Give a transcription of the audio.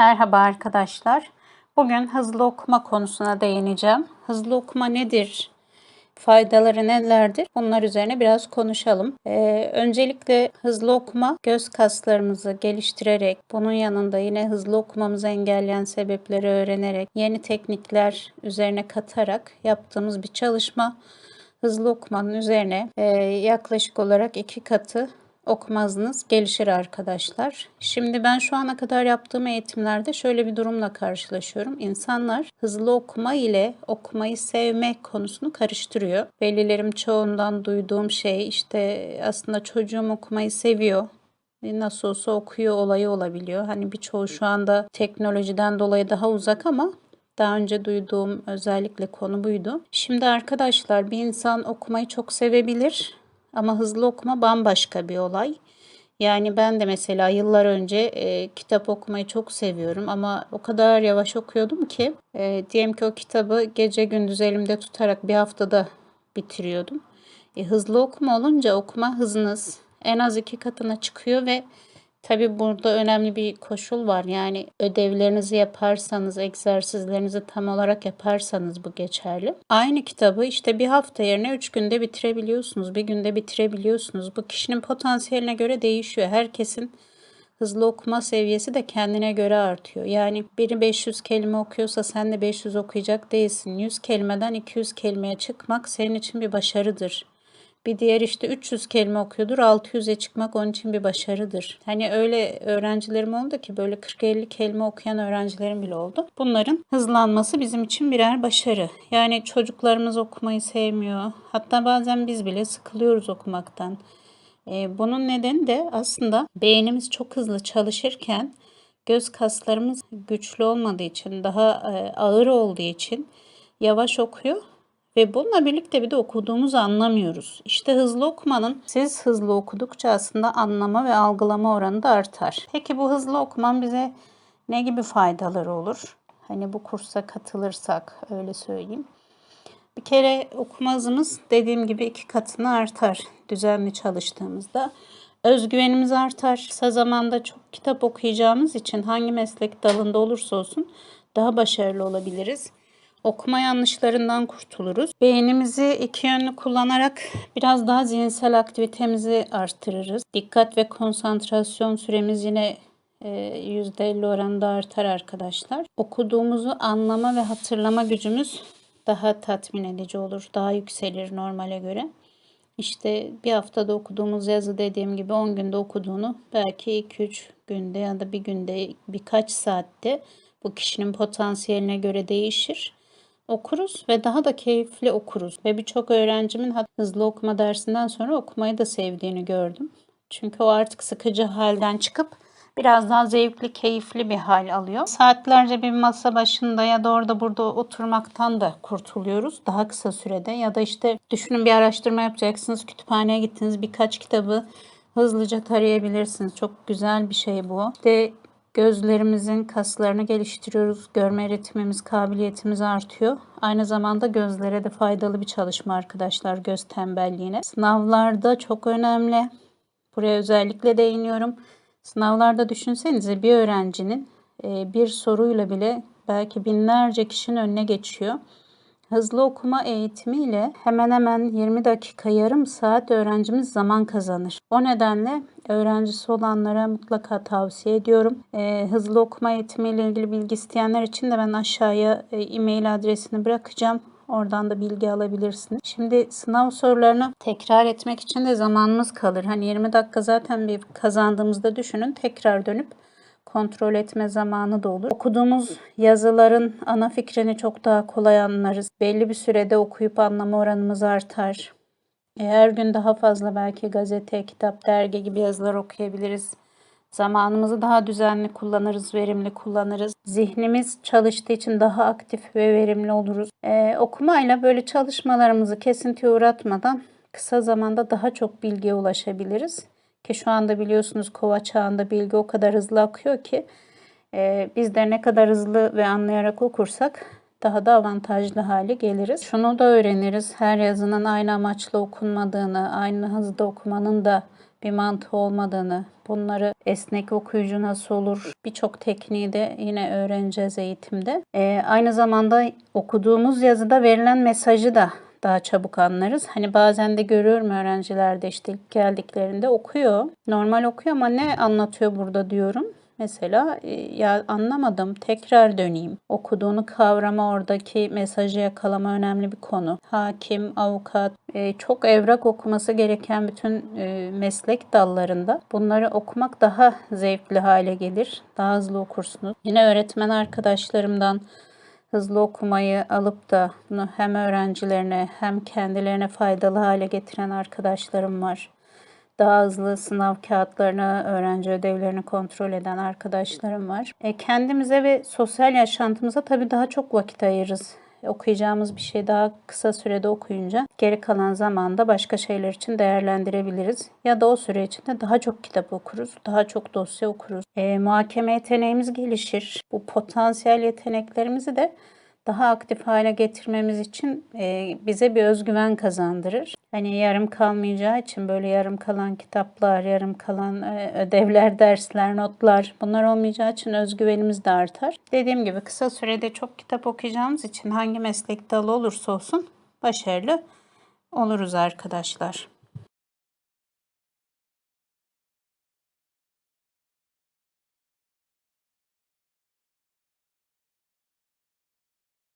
Merhaba arkadaşlar. Bugün hızlı okuma konusuna değineceğim. Hızlı okuma nedir? Faydaları nelerdir? Bunlar üzerine biraz konuşalım. Ee, öncelikle hızlı okuma göz kaslarımızı geliştirerek, bunun yanında yine hızlı okumamızı engelleyen sebepleri öğrenerek, yeni teknikler üzerine katarak yaptığımız bir çalışma. Hızlı okumanın üzerine e, yaklaşık olarak iki katı okuma hızınız gelişir arkadaşlar. Şimdi ben şu ana kadar yaptığım eğitimlerde şöyle bir durumla karşılaşıyorum. İnsanlar hızlı okuma ile okumayı sevmek konusunu karıştırıyor. Velilerim çoğundan duyduğum şey işte aslında çocuğum okumayı seviyor nasıl olsa okuyor olayı olabiliyor. Hani birçoğu şu anda teknolojiden dolayı daha uzak ama daha önce duyduğum özellikle konu buydu. Şimdi arkadaşlar bir insan okumayı çok sevebilir ama hızlı okuma bambaşka bir olay. Yani ben de mesela yıllar önce e, kitap okumayı çok seviyorum ama o kadar yavaş okuyordum ki e, diyelim ki o kitabı gece gündüz elimde tutarak bir haftada bitiriyordum. E, hızlı okuma olunca okuma hızınız en az iki katına çıkıyor ve Tabi burada önemli bir koşul var. Yani ödevlerinizi yaparsanız, egzersizlerinizi tam olarak yaparsanız bu geçerli. Aynı kitabı işte bir hafta yerine üç günde bitirebiliyorsunuz. Bir günde bitirebiliyorsunuz. Bu kişinin potansiyeline göre değişiyor. Herkesin hızlı okuma seviyesi de kendine göre artıyor. Yani biri 500 kelime okuyorsa sen de 500 okuyacak değilsin. 100 kelimeden 200 kelimeye çıkmak senin için bir başarıdır. Bir diğer işte 300 kelime okuyordur. 600'e çıkmak onun için bir başarıdır. Hani öyle öğrencilerim oldu ki böyle 40-50 kelime okuyan öğrencilerim bile oldu. Bunların hızlanması bizim için birer başarı. Yani çocuklarımız okumayı sevmiyor. Hatta bazen biz bile sıkılıyoruz okumaktan. Ee, bunun nedeni de aslında beynimiz çok hızlı çalışırken göz kaslarımız güçlü olmadığı için, daha e, ağır olduğu için yavaş okuyor ve bununla birlikte bir de okuduğumuzu anlamıyoruz. İşte hızlı okumanın siz hızlı okudukça aslında anlama ve algılama oranı da artar. Peki bu hızlı okuman bize ne gibi faydaları olur? Hani bu kursa katılırsak öyle söyleyeyim. Bir kere okuma hızımız dediğim gibi iki katını artar düzenli çalıştığımızda. Özgüvenimiz artar. Kısa zamanda çok kitap okuyacağımız için hangi meslek dalında olursa olsun daha başarılı olabiliriz okuma yanlışlarından kurtuluruz. Beynimizi iki yönlü kullanarak biraz daha zihinsel aktivitemizi arttırırız. Dikkat ve konsantrasyon süremiz yine %50 e, oranında artar arkadaşlar. Okuduğumuzu anlama ve hatırlama gücümüz daha tatmin edici olur. Daha yükselir normale göre. İşte bir haftada okuduğumuz yazı dediğim gibi 10 günde okuduğunu belki 2-3 günde ya da bir günde birkaç saatte bu kişinin potansiyeline göre değişir okuruz ve daha da keyifli okuruz. Ve birçok öğrencimin hızlı okuma dersinden sonra okumayı da sevdiğini gördüm. Çünkü o artık sıkıcı halden çıkıp biraz daha zevkli, keyifli bir hal alıyor. Saatlerce bir masa başında ya da orada burada oturmaktan da kurtuluyoruz daha kısa sürede. Ya da işte düşünün bir araştırma yapacaksınız, kütüphaneye gittiniz, birkaç kitabı hızlıca tarayabilirsiniz. Çok güzel bir şey bu. İşte Gözlerimizin kaslarını geliştiriyoruz. Görme ritmimiz, kabiliyetimiz artıyor. Aynı zamanda gözlere de faydalı bir çalışma arkadaşlar göz tembelliğine. Sınavlarda çok önemli. Buraya özellikle değiniyorum. Sınavlarda düşünsenize bir öğrencinin e, bir soruyla bile belki binlerce kişinin önüne geçiyor. Hızlı okuma eğitimiyle hemen hemen 20 dakika yarım saat öğrencimiz zaman kazanır. O nedenle öğrencisi olanlara mutlaka tavsiye ediyorum. E, hızlı okuma eğitimiyle ilgili bilgi isteyenler için de ben aşağıya e, e-mail adresini bırakacağım. Oradan da bilgi alabilirsiniz. Şimdi sınav sorularını tekrar etmek için de zamanımız kalır. Hani 20 dakika zaten bir kazandığımızda düşünün. Tekrar dönüp kontrol etme zamanı da olur. Okuduğumuz yazıların ana fikrini çok daha kolay anlarız. Belli bir sürede okuyup anlama oranımız artar. E, her gün daha fazla belki gazete, kitap, dergi gibi yazılar okuyabiliriz. Zamanımızı daha düzenli kullanırız, verimli kullanırız. Zihnimiz çalıştığı için daha aktif ve verimli oluruz. Ee, okumayla böyle çalışmalarımızı kesintiye uğratmadan kısa zamanda daha çok bilgiye ulaşabiliriz. Ki şu anda biliyorsunuz kova çağında bilgi o kadar hızlı akıyor ki e, biz de ne kadar hızlı ve anlayarak okursak daha da avantajlı hale geliriz. Şunu da öğreniriz. Her yazının aynı amaçla okunmadığını, aynı hızda okumanın da bir mantığı olmadığını, bunları esnek okuyucu nasıl olur birçok tekniği de yine öğreneceğiz eğitimde. Ee, aynı zamanda okuduğumuz yazıda verilen mesajı da daha çabuk anlarız. Hani bazen de görüyorum öğrencilerde işte ilk geldiklerinde okuyor. Normal okuyor ama ne anlatıyor burada diyorum. Mesela e, ya anlamadım tekrar döneyim. Okuduğunu kavrama oradaki mesajı yakalama önemli bir konu. Hakim, avukat, e, çok evrak okuması gereken bütün e, meslek dallarında bunları okumak daha zevkli hale gelir. Daha hızlı okursunuz. Yine öğretmen arkadaşlarımdan hızlı okumayı alıp da bunu hem öğrencilerine hem kendilerine faydalı hale getiren arkadaşlarım var. Daha hızlı sınav kağıtlarını, öğrenci ödevlerini kontrol eden arkadaşlarım var. E, kendimize ve sosyal yaşantımıza tabii daha çok vakit ayırırız. Okuyacağımız bir şey daha kısa sürede okuyunca geri kalan zamanda başka şeyler için değerlendirebiliriz. Ya da o süre içinde daha çok kitap okuruz, daha çok dosya okuruz. E, muhakeme yeteneğimiz gelişir. Bu potansiyel yeteneklerimizi de daha aktif hale getirmemiz için e, bize bir özgüven kazandırır. Hani yarım kalmayacağı için böyle yarım kalan kitaplar, yarım kalan e, ödevler, dersler, notlar bunlar olmayacağı için özgüvenimiz de artar. Dediğim gibi kısa sürede çok kitap okuyacağımız için hangi meslek dalı olursa olsun başarılı oluruz arkadaşlar.